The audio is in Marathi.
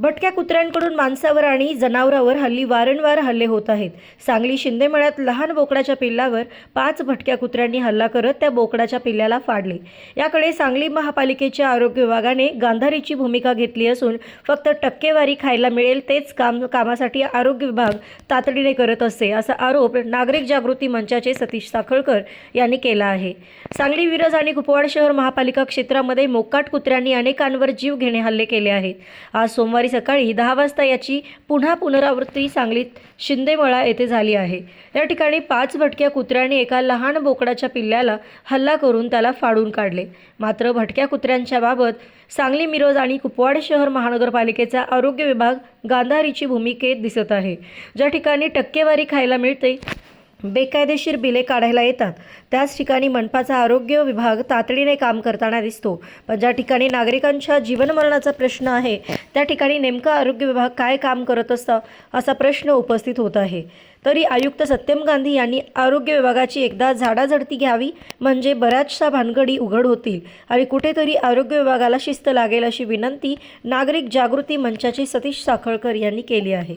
भटक्या कुत्र्यांकडून माणसावर आणि जनावरांवर हल्ली वारंवार हल्ले होत आहेत. सांगली शिंदेमळ्यात लहान बोकडाच्या पिल्लावर पाच भटक्या कुत्र्यांनी हल्ला करत त्या बोकडाच्या पिल्ल्याला फाडले. याकडे सांगली महापालिकेच्या आरोग्य विभागाने गांधारीची भूमिका घेतली असून फक्त टक्केवारी खायला मिळेल तेच काम कामासाठी आरोग्य विभाग तातडीने करत असते असा आरोप नागरिक जागृती मंचाचे सतीश साखळकर यांनी केला आहे. सांगली विरज आणि कुपवाड शहर महापालिका क्षेत्रामध्ये मोकाट कुत्र्यांनी अनेकांवर जीव घेणे हल्ले केले आहेत. आज सोमवारी सकाळी दहा वाजता याची पुन्हा पुनरावृत्ती सांगलीत शिंदेमळा येथे झाली आहे. या ठिकाणी पाच भटक्या कुत्र्यांनी एका लहान बोकडाच्या पिल्ल्याला हल्ला करून त्याला फाडून काढले. मात्र भटक्या कुत्र्यांच्या बाबत सांगली मिरज आणि कुपवाड शहर महानगरपालिकेचा आरोग्य विभाग गांधारीची भूमिकेत दिसत आहे. ज्या ठिकाणी टक्केवारी खायला मिळते बेकायदेशीर बिले काढायला येतात. त्याच ठिकाणी मनपाचा आरोग्य विभाग तातडीने काम करताना दिसतो. पण ज्या ठिकाणी नागरिकांच्या जीवनमरणाचा प्रश्न आहे त्या ठिकाणी नेमका आरोग्य विभाग काय काम करत असतं असा प्रश्न उपस्थित होत आहे. तरी आयुक्त सत्यम गांधी यांनी आरोग्य विभागाची एकदा झाडाझडती घ्यावी म्हणजे बऱ्याचशा भानगडी उघड होतील आणि कुठेतरी आरोग्य विभागाला शिस्त लागेल अशी विनंती नागरिक जागृती मंचाचे सतीश साखळकर यांनी केली आहे.